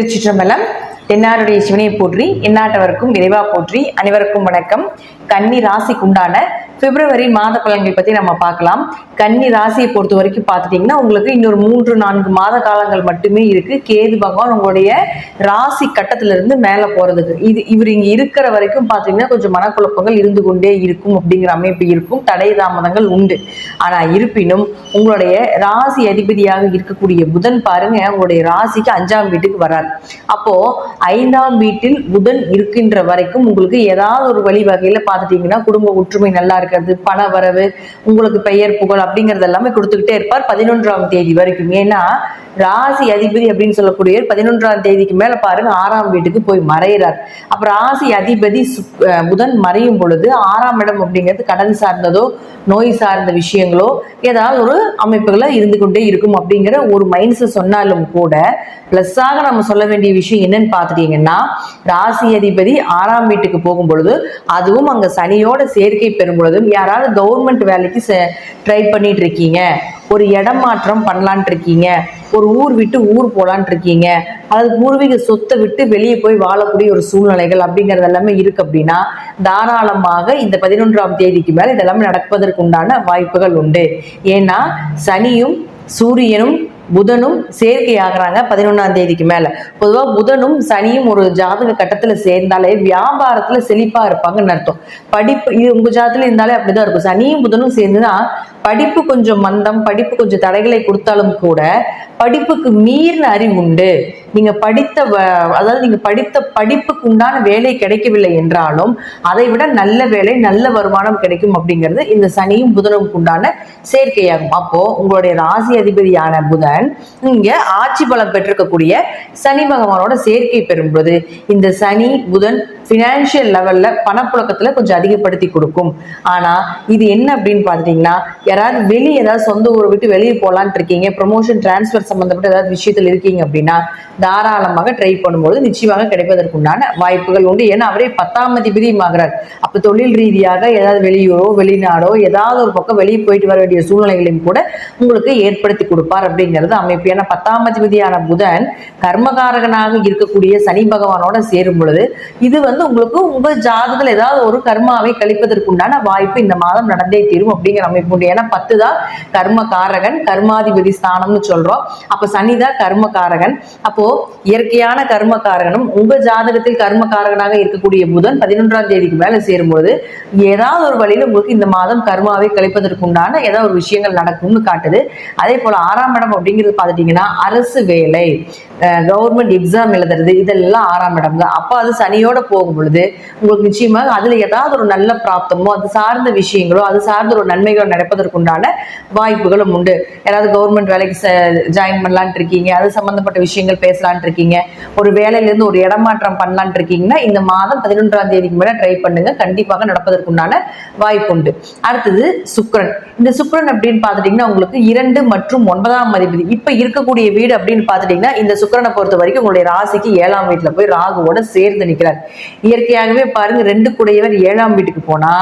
திருச்சிற்றம்பலம் தென்னாருடைய சிவனையை போற்றி எந்நாட்டவருக்கும் இறைவா போற்றி அனைவருக்கும் வணக்கம். கன்னி ராசிக்குண்டான பிப்ரவரி மாத பலன்கள் பத்தி நம்ம பார்க்கலாம். கன்னி ராசியை பொறுத்த வரைக்கும் பார்த்துட்டீங்கன்னா உங்களுக்கு இன்னொரு மூன்று நான்கு மாத காலங்கள் மட்டுமே இருக்கு. கேது பகவான் உங்களுடைய ராசி கட்டத்துல இருந்து மேல போறதுக்கு. இது இவர் இங்க இருக்கிற வரைக்கும் பார்த்தீங்கன்னா கொஞ்சம் மனக்குழப்பங்கள் இருந்து கொண்டே இருக்கும் அப்படிங்கிற அமைப்பு இருக்கும். தடை தாமதங்கள் உண்டு. ஆனா இருப்பினும் உங்களுடைய ராசி அதிபதியாக இருக்கக்கூடிய புதன் பாருங்க உங்களுடைய ராசிக்கு அஞ்சாம் வீட்டுக்கு வரார். அப்போ ஐந்தாம் வீட்டில் புதன் இருக்கின்ற வரைக்கும் உங்களுக்கு ஏதாவது ஒரு வழி வகையில பார்த்துட்டீங்கன்னா குடும்ப ஒற்றுமை நல்லா இருக்கிறது பண வரவு உங்களுக்கு பெயர் புகழ் அப்படிங்கறது எல்லாமே கொடுத்துக்கிட்டே இருப்பார் பதினொன்றாம் தேதி வரைக்கும். ஏன்னா ராசி அதிபதி அப்படின்னு சொல்லக்கூடிய பதினொன்றாம் தேதிக்கு மேல பாருங்க ஆறாம் வீட்டுக்கு போய் மறையிறார். அப்ப ராசி அதிபதி புதன் மறையும் பொழுது ஆறாம் இடம் அப்படிங்கிறது கடன் சார்ந்ததோ நோய் சார்ந்த விஷயங்களோ ஏதாவது ஒரு அமைப்புகளை இருந்து கொண்டே இருக்கும் அப்படிங்கிற ஒரு மைண்ட்ஸ் சொன்னாலும் கூட பிளஸ்ஸாக நம்ம சொல்ல வேண்டிய விஷயம் என்னன்னு பார்த்துட்டீங்கன்னா ராசி அதிபதி ஆறாம் வீட்டுக்கு போகும் பொழுது அதுவும் அங்க சனியோட சேர்க்கை பெறும் பொழுது பொழுதும் யாராவது கவர்மெண்ட் வேலைக்கு ட்ரை பண்ணிட்டு இருக்கீங்க ஒரு இடம் மாற்றம் பண்ணலான் இருக்கீங்க ஒரு ஊர் விட்டு ஊர் போலான்ட்டு இருக்கீங்க அல்லது பூர்வீக சொத்தை விட்டு வெளியே போய் வாழக்கூடிய ஒரு சூழ்நிலைகள் அப்படிங்கிறது எல்லாமே இருக்கு அப்படின்னா தாராளமாக இந்த பதினொன்றாம் தேதிக்கு மேல இதெல்லாமே நடப்பதற்கு உண்டான வாய்ப்புகள் உண்டு. ஏன்னா சனியும் சூரியனும் புதனும் சேர்க்கை ஆகிறாங்க பதினொன்னாம் தேதிக்கு மேல. பொதுவா புதனும் சனியும் ஒரு ஜாதக கட்டத்துல சேர்ந்தாலே வியாபாரத்துல செழிப்பா இருப்பாங்கன்னு அர்த்தம். படிப்பு இது உங்க ஜாதத்துல இருந்தாலே அப்படிதான் இருக்கும். சனியும் புதனும் சேர்ந்துனா படிப்பு கொஞ்சம் மந்தம் படிப்பு கொஞ்சம் தடைகளை கொடுத்தாலும் கூட படிப்புக்கு மீறின அறிவு உண்டு. நீங்க படித்த வ- அதாவது நீங்க படித்த படிப்புக்கு உண்டான வேலை கிடைக்கவில்லை என்றாலும் அதை விட நல்ல வேலை நல்ல வருமானம் கிடைக்கும் அப்படிங்கிறது இந்த சனியும் புதனுக்கு உண்டான சேர்க்கையாகும். அப்போ உங்களுடைய ராசி அதிபதியான புதன் இங்க ஆட்சி பலம் பெற்றிருக்கக்கூடிய சனி பகவானோட சேர்க்கை பெறும்போது இந்த சனி புதன் ஃபினான்ஷியல் லெவல்ல பணப்புழக்கத்துல கொஞ்சம் அதிகப்படுத்தி கொடுக்கும். ஆனா இது என்ன அப்படின்னு பாத்துட்டீங்கன்னா யாராவது வெளியே ஏதாவது சொந்த ஊரை விட்டு வெளியே போகலான்னு இருக்கீங்க ப்ரொமோஷன் டிரான்ஸ்ஃபர் சம்பந்தப்பட்ட ஏதாவது விஷயத்தில் இருக்கீங்க அப்படின்னா தாராளமாக ட்ரை பண்ணும்போது நிச்சயமாக கிடைப்பதற்குண்டான வாய்ப்புகள் உண்டு. ஏன்னா அவரே பத்தாம் அதிபதியும் ஆகிறார். அப்ப தொழில் ரீதியாக ஏதாவது வெளியூரோ வெளிநாடோ ஏதாவது ஒரு பக்கம் வெளியே போயிட்டு வர வேண்டிய சூழ்நிலைகளையும் கூட உங்களுக்கு ஏற்படுத்தி கொடுப்பார் அப்படிங்கிறது அமைப்பு. ஏன்னா பத்தாம் அதிபதியான புதன் கர்மகாரகனாக இருக்கக்கூடிய சனி பகவானோட சேரும் பொழுது இது வந்து உங்களுக்கு உங்க ஜாதகத்துல ஏதாவது ஒரு கர்மாவை கழிப்பதற்குண்டான வாய்ப்பு இந்த மாதம் நடந்தே தீரும் அப்படிங்கிற அமைப்பு உண்டு. ஏன்னா பத்து தான் கர்ம காரகன் கர்மாதிபதி ஸ்தானம்னு சொல்றோம். அப்ப சனி கர்ம காரகன் அப்போ இயற்கையான கர்ம காரகனும் உங்க ஜாதகத்தில் கர்ம காரகனாக இருக்கக்கூடிய புதன் பதினொன்றாம் தேதிக்கு மேல சேரும்போது ஏதாவது ஒரு வழியில உங்களுக்கு இந்த மாதம் கர்மாவை கழிப்பதற்குண்டான ஏதாவது ஒரு விஷயங்கள் நடக்கும்னு காட்டுது. அதே போல ஆறாம் இடம் அப்படிங்கிறது பார்த்துட்டீங்கன்னா அரசு வேலை. கவர்மெண்ட் எக்ஸாம் எழுதுறது இதெல்லாம் ஆறாம் இடம் தான் அப்போ அது சனியோட போகும் பொழுது உங்களுக்கு நிச்சயமாக அதுல ஏதாவது ஒரு நல்ல பிராப்தமோ அது சார்ந்த விஷயங்களோ அது சார்ந்த ஒரு நன்மைகள் நடப்பதற்குண்டான வாய்ப்புகளும் உண்டு. யாராவது கவர்மெண்ட் வேலைக்கு ஜாயின் பண்ணலான் இருக்கீங்க அது சம்பந்தப்பட்ட விஷயங்கள் பேசலான் இருக்கீங்க ஒரு வேலையிலேருந்து ஒரு இடமாற்றம் பண்ணலான் இருக்கீங்கன்னா இந்த மாதம் பதினொன்றாம் தேதிக்கு மேல ட்ரை பண்ணுங்க. கண்டிப்பாக நடப்பதற்குண்டான வாய்ப்பு உண்டு. அடுத்தது சுக்ரன் இந்த சுக்ரன் அப்படின்னு பார்த்துட்டீங்கன்னா உங்களுக்கு இரண்டு மற்றும் ஒன்பதாம் அதிபதி. இப்ப இருக்கக்கூடிய வீடு அப்படின்னு பார்த்துட்டீங்கன்னா இந்த சுக்கரனை பொறுத்த வரைக்கும் உங்களுடைய ராசிக்கு ஏழாம் வீட்டுல போய் ராகுவோட சேர்ந்து நிற்கிறார் இயற்கையாகவே பாருங்க ரெண்டு கூடையவர் ஏழாம் வீட்டுக்கு போனா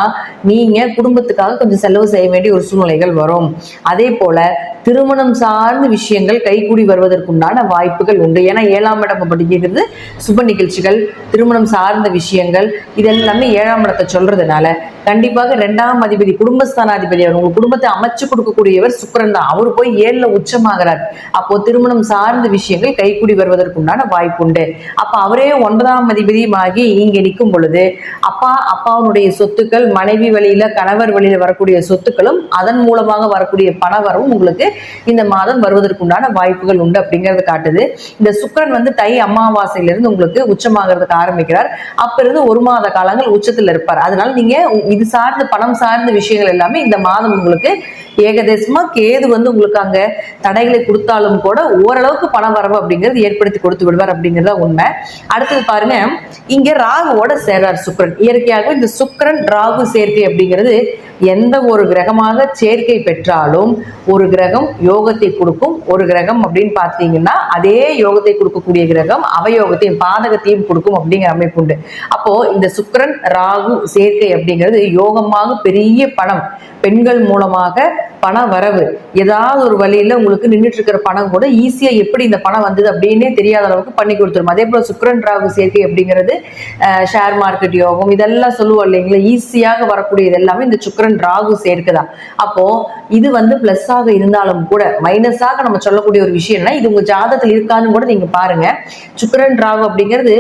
நீங்க குடும்பத்துக்காக கொஞ்சம் செலவு செய்ய வேண்டிய ஒரு சூழ்நிலைகள் வரும். அதே போல திருமணம் சார்ந்த விஷயங்கள் கைகூடி வருவதற்குண்டான வாய்ப்புகள் உண்டு. ஏன்னா ஏழாம் இடம் அப்படிங்கிறது சுப நிகழ்ச்சிகள் திருமணம் சார்ந்த விஷயங்கள் இதெல்லாமே ஏழாம் இடத்தை சொல்றதுனால கண்டிப்பாக ரெண்டாம் அதிபதி குடும்பஸ்தானாதிபதி அவர் உங்க குடும்பத்தை அமைச்சு கொடுக்கக்கூடியவர் சுக்கிரன் தான். அவர் போய் ஏழுல உச்சமாகிறார். அப்போ திருமணம் சார்ந்த விஷயங்கள் கைகூடி வருவதற்குண்டான வாய்ப்பு உண்டு. அப்ப அவரே ஒன்பதாம் அதிபதியுமாகி இங்கே நிற்கும் பொழுது அப்பா அப்பாவுடைய சொத்துக்கள் மனைவி வழியில கணவர் வழியில வரக்கூடிய சொத்துக்களும் அதன் மூலமாக வரக்கூடிய பணவரவும் உங்களுக்கு இந்த மாதம் வருவதற்குண்டான வாய்ப்புகள் உண்டு அப்படிங்கறத காட்டுது. இந்த சுக்கரன் வந்து தை அமாவாசையிலிருந்து உங்களுக்கு உச்சமாகிறதுக்கு ஆரம்பிக்கிறார். அப்ப இருந்து ஒரு மாத காலங்கள் உச்சத்துல இருப்பார். அதனால நீங்க இது சார்ந்த பணம் சார்ந்த விஷயங்கள் எல்லாமே இந்த மாதம் உங்களுக்கு ஏகதேசமா கேது வந்து உங்களுக்கு அங்க தடைகளை கொடுத்தாலும் கூட ஓரளவுக்கு பணம் வரவு அப்படிங்கிறது ஏற்படுத்தி கொடுத்து விடுவார் அப்படிங்கிறத உண்மை. அடுத்தது பாருங்க இங்க ராகுவோட சேர்றார் சுக்கரன். இயற்கையாகவே இந்த சுக்கரன் ராகு சேர்க்கை அப்படிங்கிறது எந்த ஒரு கிரகமாக சேர்க்கை பெற்றாலும் ஒரு கிரகம் யோகத்தை கொடுக்கும். ஒரு கிரகம் அப்படின்னு பார்த்தீங்கன்னா அதே யோகத்தை கொடுக்கக்கூடிய கிரகம் அவயோகத்தையும் பாதகத்தையும் கொடுக்கும் அப்படிங்கிற அமைப்பு உண்டு. அப்போ இந்த சுக்கிரன் ராகு சேர்க்கை அப்படிங்கிறது யோகமாக பெரிய பணம். பெண்கள் மூலமாக பண வரவு. ஏதாவது ஒரு வழியில உங்களுக்கு நின்றுட்டு இருக்கிற பணம் கூட ஈஸியா எப்படி இந்த பணம் வந்தது அப்படின்னே தெரியாத அளவுக்கு பண்ணி கொடுத்துரும். அதே போல சுக்கரன் ராகு சேர்க்கை அப்படிங்கிறது ஷேர் மார்க்கெட் யோகம் இதெல்லாம் சொல்லுவோம் இல்லைங்களா? ஈஸியாக வரக்கூடியது எல்லாமே இந்த சுக்கிரன் ராகு சேர்க்குதா? அப்போ இது வந்து பிளஸ் ஆக இருந்தாலும் கூட மைனஸாக நம்ம சொல்லக்கூடிய ஒரு விஷயம்னா இது உங்க ஜாதகத்தில் இருக்கான்னு கூட நீங்க பாருங்க. சுக்கரன் ராகு அப்படிங்கிறது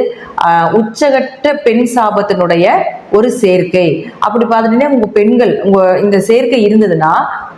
உச்சகட்ட பெண் சாபத்தினுடைய ஒரு சேர்க்கை. அப்படி பார்த்துட்டீங்கன்னா உங்க பெண்கள் உங்க இந்த சேர்க்கை இருந்ததுன்னா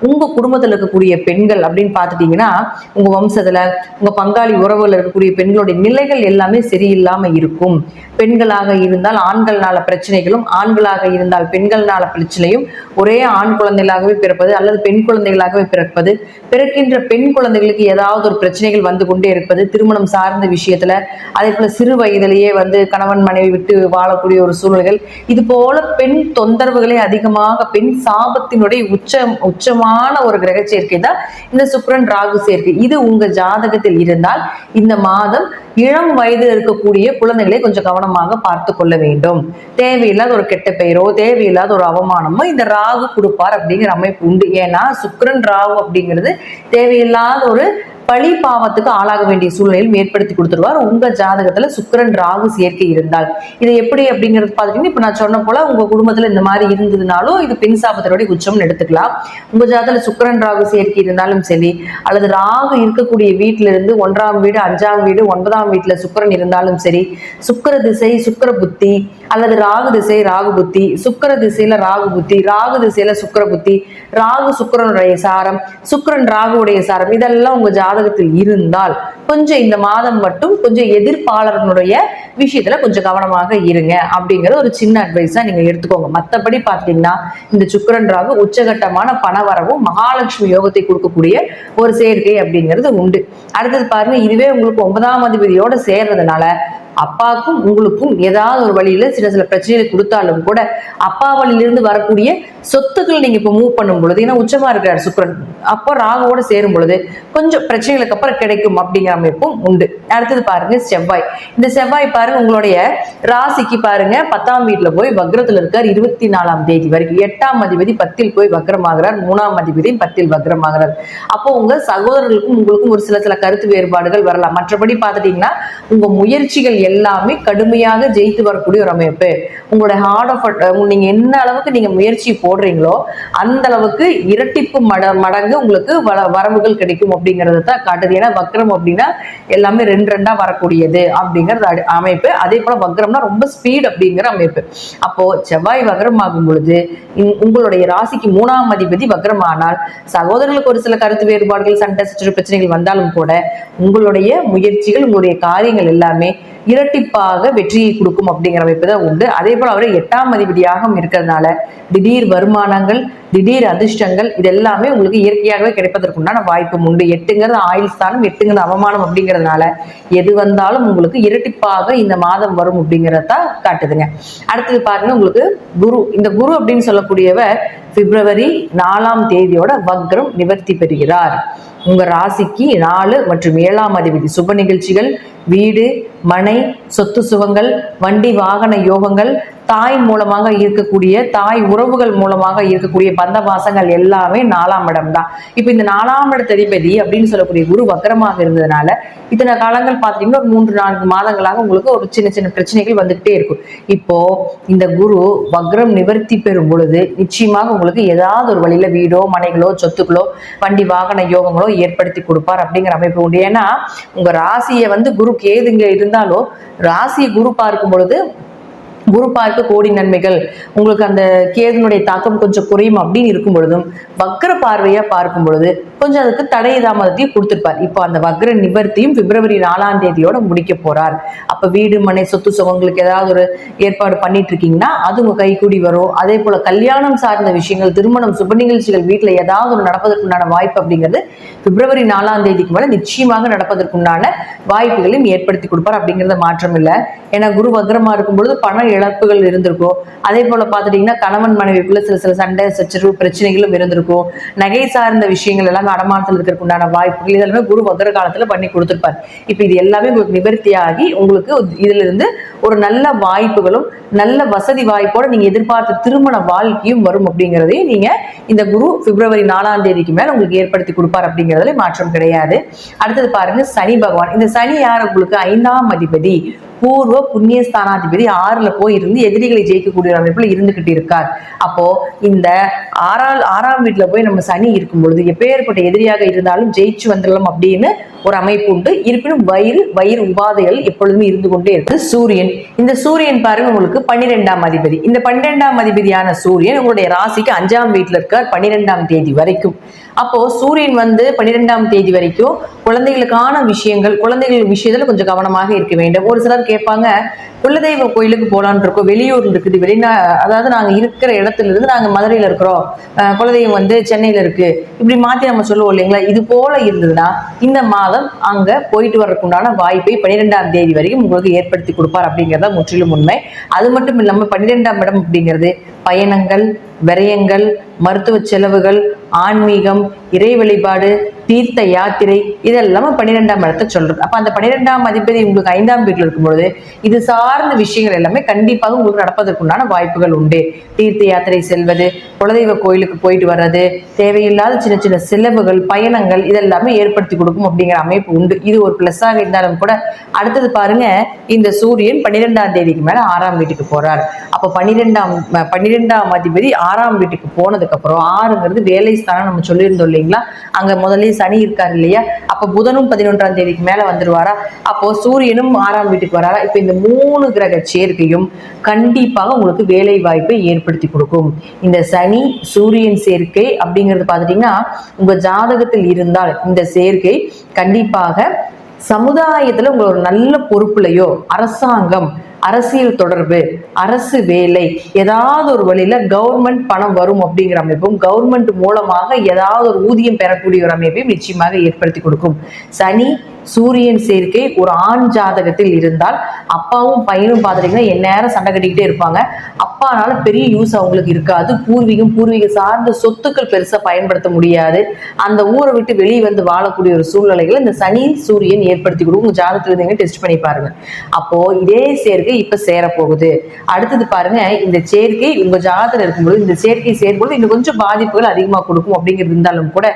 உங்க குடும்பத்துல இருக்கக்கூடிய பெண்கள் அப்படின்னு பார்த்துட்டீங்கன்னா உங்க வம்சத்துல உங்க பங்காளி உறவுல இருக்கக்கூடிய பெண்களுடைய நிலைகள் எல்லாமே சரியில்லாம இருக்கும். பெண்களாக இருந்தால் ஆண்கள்னால பிரச்சனைகளும் ஆண்களாக இருந்தால் பெண்கள்னால பிரச்சனையும் ஒரே ஆண் குழந்தைகளாகவே பிறப்பது அல்லது பெண் குழந்தைகளாகவே பிறப்பது. பிறக்கின்ற பெண் குழந்தைகளுக்கு ஏதாவது ஒரு பிரச்சனைகள் வந்து கொண்டே இருப்பது. திருமணம் சார்ந்த விஷயத்துல அதே போல சிறு வயதிலேயே வந்து கணவன் மனைவி விட்டு வாழக்கூடிய ஒரு சூழ்நிலைகள். இது போல பெண் தொந்தரவுகளே அதிகமாக பெண் சாபத்தினுடைய உச்ச உச்சமான ஒரு கிரக சேர்க்கை தான் இந்த சுக்கிரன் ராகு சேர்க்கை. இது உங்க ஜாதகத்தில் இருந்தால் இந்த மாதம் இளம் வயது இருக்கக்கூடிய குழந்தைகளை கொஞ்சம் கவனமாக பார்த்து கொள்ள வேண்டும். தேவையில்லாத ஒரு கெட்ட பெயரோ தேவையில்லாத ஒரு அவமானமோ இந்த ராகு கொடுப்பார் அப்படிங்கிற அமைப்பு உண்டு. ஏன்னா சுக்கிரன் ராகு அப்படிங்கிறது தேவையில்லாத ஒரு பழி பாவத்துக்கு ஆளாக வேண்டிய சூழ்நிலையில் ஏற்படுத்தி கொடுத்துருவார் உங்க ஜாதகத்துல சுக்கிரன் ராகு சேர்க்கை இருந்தால். இது எப்படி அப்படிங்கிறது பார்த்துட்டீங்கன்னா இப்ப நான் சொன்ன போல உங்க குடும்பத்துல இந்த மாதிரி இருந்ததுனாலும் இது பெண் சாபத்தினுடைய உச்சம்னு எடுத்துக்கலாம். உங்க ஜாதகத்துல சுக்கரன் ராகு சேர்க்கை இருந்தாலும் சரி அல்லது ராகு இருக்கக்கூடிய வீட்டுல இருந்து ஒன்றாம் வீடு அஞ்சாம் வீடு ஒன்பதாம் வீட்டுல சுக்கரன் இருந்தாலும் சரி சுக்கர திசை சுக்கர புத்தி அல்லது ராகு திசை ராகு புத்தி சுக்கிர திசையில ராகு புத்தி ராகு திசையில சுக்கர புத்தி ராகு சுக்கிரனுடைய சாரம் சுக்கரன் ராகுவுடைய சாரம் இதெல்லாம் உங்க ஜாதகத்தில் இருந்தால் கொஞ்சம் இந்த மாதம் மட்டும் கொஞ்சம் எதிர்ப்பாளர்களுடைய விஷயத்துல கொஞ்சம் கவனமாக இருங்க அப்படிங்கிற ஒரு சின்ன அட்வைஸா நீங்க எடுத்துக்கோங்க. மத்தபடி பாத்தீங்கன்னா இந்த சுக்கிரன் ராகு உச்சகட்டமான பணவரவும் மகாலட்சுமி யோகத்தை கொடுக்கக்கூடிய ஒரு சேர்க்கை அப்படிங்கிறது உண்டு. அடுத்தது பாருங்க இதுவே உங்களுக்கு ஒன்பதாம் அதிபதியோட சேர்றதுனால அப்பாவுக்கும் உங்களுக்கும் ஏதாவது ஒரு வழியில சில சில பிரச்சனைகளை கொடுத்தாலும் கூட அப்பா வழியிலிருந்து வரக்கூடிய சொத்துக்கள் நீங்க இப்ப மூவ் பண்ணும் பொழுது ஏன்னா உச்சமா இருக்கிறார் சுக்கிரன். அப்போ ராகுவோட சேரும் பொழுது கொஞ்சம் பிரச்சனைகளுக்கு அப்புறம் கிடைக்கும் அப்படிங்கிற அமைப்பும் உண்டு. அடுத்தது பாருங்க செவ்வாய். இந்த செவ்வாய் பாருங்க உங்களுடைய ராசிக்கு பாருங்க பத்தாம் வீட்டுல போய் வக்ரத்துல இருக்கார். இருபத்தி நாலாம் தேதி வரைக்கும். எட்டாம் அதிபதி பத்தில் போய் வக்ரமாகிறார். மூணாம் அதிபதி பத்தில் வக்ரமாகிறார். அப்போ உங்க சகோதரர்களுக்கும் உங்களுக்கும் ஒரு சில சில கருத்து வேறுபாடுகள் வரலாம். மற்றபடி பார்த்துட்டீங்கன்னா உங்க முயற்சிகள் எல்லாமே கடுமையாக ஜெயித்து வரக்கூடிய ஒரு அமைப்பு. உங்களுடைய ஹார்ட் ஆஃப் நீங்க என்ன அளவுக்கு நீங்க முயற்சி போடுறீங்களோ அந்த அளவுக்கு இரட்டிப்பு மட மடங்கு உங்களுக்கு வர வரவுகள் கிடைக்கும் அப்படிங்கறத தான் காட்டுது. ஏன்னா வக்ரம் அப்படின்னா எல்லாமே ரெண்டு ரெண்டா வரக்கூடியது அப்படிங்கிறது அமைப்பு. அதே போல வக்ரம்னா ரொம்ப ஸ்பீட் அப்படிங்கிற அமைப்பு. அப்போ செவ்வாய் வக்ரம் ஆகும் பொழுது உங்களுடைய ராசிக்கு மூணாம் அதிபதி வக்ரமானால் சகோதரர்களுக்கு ஒரு சில கருத்து வேறுபாடுகள் சண்டை சுற்று பிரச்சனைகள் வந்தாலும் கூட உங்களுடைய முயற்சிகள் உங்களுடைய காரியங்கள் எல்லாமே இரட்டிப்பாக வெற்றியை கொடுக்கும் அப்படிங்கிற அமைப்பு தான் உண்டு. அதே போல அவர் எட்டாம் அதிபதியாகவும் இருக்கிறதுனால திடீர் வருமானங்கள் திடீர் அதிர்ஷ்டங்கள் இது எல்லாமே உங்களுக்கு இயற்கையாகவே கிடைப்பதற்குண்டான வாய்ப்பும் உண்டு. எட்டுங்கிறது ஆயுள் ஸ்தானம் எட்டுங்கிறது அவமானம் அப்படிங்கிறதுனால எது வந்தாலும் உங்களுக்கு இரட்டிப்பாக இந்த மாதம் வரும் அப்படிங்கிறத காட்டுதுங்க. அடுத்தது பாருங்க உங்களுக்கு குரு. இந்த குரு அப்படின்னு சொல்லக்கூடியவர் பிப்ரவரி நாலாம் தேதியோட வக்ரம் நிவர்த்தி பெறுகிறார். உங்க ராசிக்கு நாலு மற்றும் ஏழாம் அதிபதி. சுப நிகழ்ச்சிகள் வீடு மனை சொத்து சுகங்கள் வண்டி வாகன யோகங்கள் தாய் மூலமாக இருக்கக்கூடிய தாய் உறவுகள் மூலமாக இருக்கக்கூடிய பந்த பாசங்கள் எல்லாமே நாலாம் இடம் தான் இப்போ இந்த நாலாம் இடத்த அதிபதி அப்படின்னு சொல்லக்கூடிய குரு வக்கரமாக இருந்ததுனால இத்தனை காலங்கள் பார்த்தீங்கன்னா ஒரு மூன்று நான்கு மாதங்களாக உங்களுக்கு ஒரு சின்ன சின்ன பிரச்சனைகள் வந்துகிட்டே இருக்கும். இப்போ இந்த குரு வக்ரம் நிவர்த்தி பெறும் பொழுது நிச்சயமாக உங்களுக்கு ஏதாவது ஒரு வழியில வீடோ மனைகளோ சொத்துக்களோ வண்டி வாகன யோகங்களோ ஏற்படுத்தி கொடுப்பார் அப்படிங்கிற அமைப்பு உண்டு. ஏன்னா உங்க ராசியை வந்து குரு கேதுங்க இருந்தாலும் ராசியை குரு பார்க்கும் பொழுது குரு பார்க்க கோடி நன்மைகள். உங்களுக்கு அந்த கேதுனுடைய தாக்கம் கொஞ்சம் குறையும் அப்படின்னு இருக்கும் பொழுதும் வக்கர பார்வையா பார்க்கும் பொழுது கொஞ்சம் அதுக்கு தடை தாமதத்தையும் கொடுத்துருப்பார். இப்போ அந்த வக்ர நிவர்த்தியும் பிப்ரவரி நாலாம் தேதியோட முடிக்க போறார். அப்ப வீடு மனை சொத்து சுகங்களுக்கு ஏதாவது ஒரு ஏற்பாடு பண்ணிட்டு இருக்கீங்கன்னா அது உங்க கைகூடி வரும். அதே போல கல்யாணம் சார்ந்த விஷயங்கள் திருமணம் சுப நிகழ்ச்சிகள் வீட்டுல ஏதாவது ஒரு நடப்பதற்குண்டான வாய்ப்பு அப்படிங்கிறது பிப்ரவரி நாலாம் தேதிக்கு மேல நிச்சயமாக நடப்பதற்குண்டான வாய்ப்புகளையும் ஏற்படுத்தி கொடுப்பார் அப்படிங்கிறத மாற்றம் இல்லை. ஏன்னா குரு வக்ரமா இருக்கும் பொழுது பண இழப்புகள் இருந்திருக்கும். அதே போல பார்த்துட்டீங்கன்னா கணவன் மனைவிக்குள்ள சில சில சண்டை சச்சரவு பிரச்சனைகளும் இருந்திருக்கும். நகை சார்ந்த விஷயங்கள் எல்லாமே அடமானத்தில் இருக்கிறதுக்கு உண்டான வாய்ப்புகள் இதெல்லாமே குரு வக்கர காலத்துல பண்ணி கொடுத்துருப்பார். இப்போ இது எல்லாமே உங்களுக்கு நிவர்த்தியாகி உங்களுக்கு இதுல இருந்து ஒரு நல்ல வாய்ப்புகளும் நல்ல வசதி வாய்ப்போட நீங்க எதிர்பார்த்த திருமண வாழ்க்கையும் வரும் அப்படிங்கிறதையும் நீங்க இந்த குரு பிப்ரவரி நாலாம் தேதிக்கு மேல உங்களுக்கு ஏற்படுத்தி கொடுப்பார் அப்படிங்கிறதுல மாற்றம் கிடையாது. அடுத்தது பாருங்க சனி பகவான். இந்த சனி யார் உங்களுக்கு ஐந்தாம் அதிபதி. பூர்வ புண்ணியஸ்தானாதிபதி ஆறுல போய் இருந்து எதிரிகளை ஜெயிக்கக்கூடிய ஒரு அமைப்புல இருந்துகிட்டு இருக்கார். அப்போ இந்த ஆறால் ஆறாம் வீட்டுல போய் நம்ம சனி இருக்கும் பொழுது எப்பேற்பட்ட எதிரியாக இருந்தாலும் ஜெயிச்சு வந்துடலாம் அப்படின்னு ஒரு அமைப்பு உண்டு. இருப்பினும் வயிறு வயிறு உபாதைகள் எப்பொழுதுமே இருந்து கொண்டே இருக்கு. சூரியன். இந்த சூரியன் பாருங்க உங்களுக்கு பன்னிரெண்டாம் அதிபதி. இந்த பன்னிரெண்டாம் அதிபதியான சூரியன் உங்களுடைய ராசிக்கு அஞ்சாம் வீட்டுல இருக்கார் பன்னிரெண்டாம் தேதி வரைக்கும். அப்போ சூரியன் வந்து பன்னிரெண்டாம் தேதி வரைக்கும் குழந்தைகளுக்கான விஷயங்கள் குழந்தைகள் விஷயத்துல கொஞ்சம் கவனமாக இருக்க வேண்டும். ஒரு சிலர் கேட்பாங்க குலதெய்வ கோயிலுக்கு போலான்னு இருக்கோம் வெளியூர் இருக்குது வெளிநா அதாவது நாங்கள் இருக்கிற இடத்துல இருந்து நாங்கள் மதுரையில் இருக்கிறோம். குலதெய்வம் வந்து சென்னையில் இருக்கு. இப்படி மாத்தி நம்ம சொல்லுவோம் இல்லைங்களா? இது போல இருந்ததுன்னா இந்த மாதம் அங்க போயிட்டு வர்றதுக்கு உண்டான வாய்ப்பை பன்னிரெண்டாம் தேதி வரைக்கும் உங்களுக்கு ஏற்படுத்தி கொடுப்பார் அப்படிங்கிறத முற்றிலும் உண்மை. அது மட்டும் இல்லாமல் பன்னிரெண்டாம் இடம் அப்படிங்கிறது பயணங்கள் விரயங்கள் மருத்துவ செலவுகள் ஆன்மீகம் இறை வழிபாடு தீர்த்த யாத்திரை இதெல்லாம் பன்னிரெண்டாம் இடத்தை சொல்றது. அப்ப அந்த பன்னிரெண்டாம் அதிபதி உங்களுக்கு ஐந்தாம் வீட்டில் இருக்கும்பொழுது இது சார்ந்த விஷயங்கள் எல்லாமே கண்டிப்பாக உங்களுக்கு நடப்பதற்குண்டான வாய்ப்புகள் உண்டு. தீர்த்த யாத்திரை செல்வது குலதெய்வ கோயிலுக்கு போயிட்டு வர்றது தேவையில்லாத சின்ன சின்ன செலவுகள் பயணங்கள் இதெல்லாமே ஏற்படுத்தி கொடுக்கும் அப்படிங்கிற அமைப்பு உண்டு. இது ஒரு பிளஸ்ஸாக இருந்தாலும் கூட அடுத்தது பாருங்க இந்த சூரியன் பன்னிரெண்டாம் தேதிக்கு மேல ஆறாம் வீட்டுக்கு போறார். அப்ப பன்னிரெண்டாம் பன்னிரெண்டாம் அதிபதி ஆறாம் வீட்டுக்கு போனதுக்கு அப்புறம் ஆறுங்கிறது வேலை ஸ்தானம் நம்ம சொல்லியிருந்தோம் இல்லைங்களா? அங்க முதல்ல சனி இருக்காரு இல்லையா? அப்ப புதனும் பதினொன்றாம் தேதிக்கு மேல வந்துருவாரா? அப்போ சூரியனும் ஆறாம் வீட்டுக்கு வராரா? இப்ப இந்த மூணு கிரக சேர்க்கையும் கண்டிப்பாக உங்களுக்கு வேலை வாய்ப்பை ஏற்படுத்தி கொடுக்கும். இந்த சனி சூரியன் சேர்க்கை அப்படிங்கிறது பார்த்துட்டீங்கன்னா உங்க ஜாதகத்தில் இருந்தால் இந்த சேர்க்கை கண்டிப்பாக சமுதாயத்துல உங்களை ஒரு நல்ல பொறுப்புலையோ அரசாங்கம் அரசியல் தொடர்பு அரசு வேலை ஏதாவது ஒரு வழியில கவர்மெண்ட் பணம் வரும் அப்படிங்கிற அமைப்பும் கவர்மெண்ட் மூலமாக ஏதாவது ஒரு ஊதியம் பெறக்கூடிய ஒரு அமைப்பையும் நிச்சயமாக ஏற்படுத்தி கொடுக்கும். சனி சூரியன் சேர்க்கை ஒரு ஆண் ஜாதகத்தில் இருந்தால் அப்பாவும் பையனும் பார்த்துட்டீங்கன்னா எந்நேரம் சண்டை கட்டிக்கிட்டே இருப்பாங்க. அப்பானால பெரிய யூஸ் அவங்களுக்கு இருக்காது. பூர்வீகம் பூர்வீக சார்ந்த சொத்துக்கள் பெருசா பயன்படுத்த முடியாது. அந்த ஊரை விட்டு வெளியே வந்து வாழக்கூடிய ஒரு சூழ்நிலைகளை இந்த சனி சூரியன் ஏற்படுத்தி கொடுக்கும். உங்க ஜாதகத்துல இருந்தீங்க டெஸ்ட் பண்ணி பாருங்க. அப்போ இதே சேர்க்கை இப்ப சேரப்போகுது. அடுத்தது பாருங்க இந்த சேர்க்கை உங்க ஜாதகத்துல இருக்கும்போது இந்த சேர்க்கை சேரும்போது இன்னும் கொஞ்சம் பாதிப்புகள் அதிகமா கொடுக்கும். அப்படிங்கிறது இருந்தாலும் கூட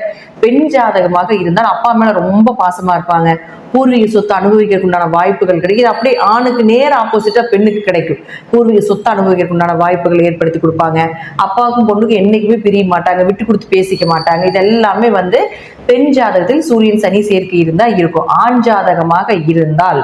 பெண் ஜாதகமாக இருந்தால் அப்பா மேல ரொம்ப பாசமா இருப்பாங்க. பூர்வீக சொத்து அனுபவிக்கிறதுக்குண்டான வாய்ப்புகள் கிடைக்கும். அப்படியே ஆணுக்கு நேர ஆப்போசிட்டா பெண்ணுக்கு கிடைக்கும். பூர்வீக சொத்து அனுபவிக்கிறதுக்குண்டான வாய்ப்புகள் ஏற்படுத்தி கொடுப்பாங்க. அப்பாவுக்கும் பொண்ணுக்கும் என்னைக்குமே பிரிய மாட்டாங்க விட்டு கொடுத்து பேசிக்க மாட்டாங்க. இது எல்லாமே வந்து பெண் ஜாதகத்தில் சூரியன் சனி சேர்க்கை இருந்தா இருக்கும். ஆண் ஜாதகமாக இருந்தால்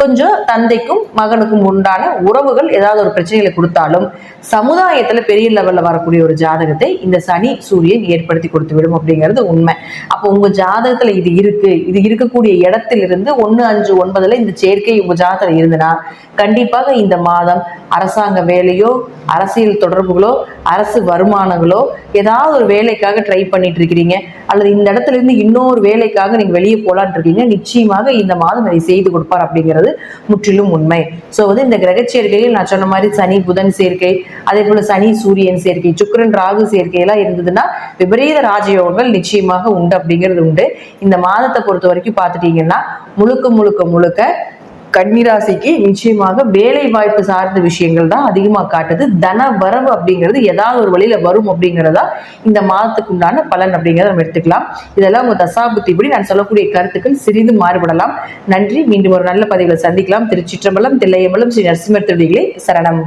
கொஞ்சம் தந்தைக்கும் மகனுக்கும் உண்டான உறவுகள் ஏதாவது ஒரு பிரச்சனைகளை கொடுத்தாலும் சமுதாயத்துல பெரிய லெவல்ல வரக்கூடிய ஒரு ஜாதகத்தை இந்த சனி சூரியன் ஏற்படுத்தி கொடுத்து விடும் அப்படிங்கிறது உண்மை. அப்போ உங்க ஜாதகத்துல இது இருக்கு. இது இருக்கக்கூடிய இடத்திலிருந்து ஒன்னு அஞ்சு ஒன்பதுல இந்த சேர்க்கை உங்க ஜாதகத்துல இருந்துன்னா கண்டிப்பாக இந்த மாதம் அரசாங்க வேலையோ அரசியல் தொடர்புகளோ அரசு வருமானங்களோ ஏதாவது ஒரு வேலைக்காக ட்ரை பண்ணிட்டு இருக்கிறீங்க அல்லது இந்த இடத்துல இருந்து இன்னொரு வேலைக்காக நீங்க வெளியே போலான் இருக்கீங்க நிச்சயமாக இந்த மாதம் அதை செய்து கொடுப்பார் அப்படிங்கிறது முற்றிலும் உண்மை. ஸோ வந்து இந்த கிரக சேர்க்கையில் நான் சொன்ன மாதிரி சனி புதன் சேர்க்கை அதே போல சனி சூரியன் சேர்க்கை சுக்கரன் ராகு சேர்க்கையெல்லாம் இருந்ததுன்னா விபரீத ராஜயோகங்கள் நிச்சயமாக உண்டு அப்படிங்கிறது உண்டு. இந்த மாதத்தை பொறுத்த வரைக்கும் பார்த்துட்டீங்கன்னா முழுக்க முழுக்க முழுக்க கன்னிராசிக்கு நிச்சயமாக வேலை வாய்ப்பு சார்ந்த விஷயங்கள் தான் அதிகமாக காட்டுது. தன வரவு அப்படிங்கிறது ஏதாவது ஒரு வழியில வரும் அப்படிங்கிறதா இந்த மாதத்துக்கு உண்டான பலன் அப்படிங்கிறத நம்ம எடுத்துக்கலாம். இதெல்லாம் உங்க தசாபுத்திப்படி நான் சொல்லக்கூடிய கருத்துக்கள் சிறிது மாறுபடலாம். நன்றி. மீண்டும் ஒரு நல்ல பதிவில் சந்திக்கலாம். திருச்சிற்றம்பலம் தில்லையம்பலம் ஸ்ரீ நரசிம்மர் திருடிகளே சரணம்.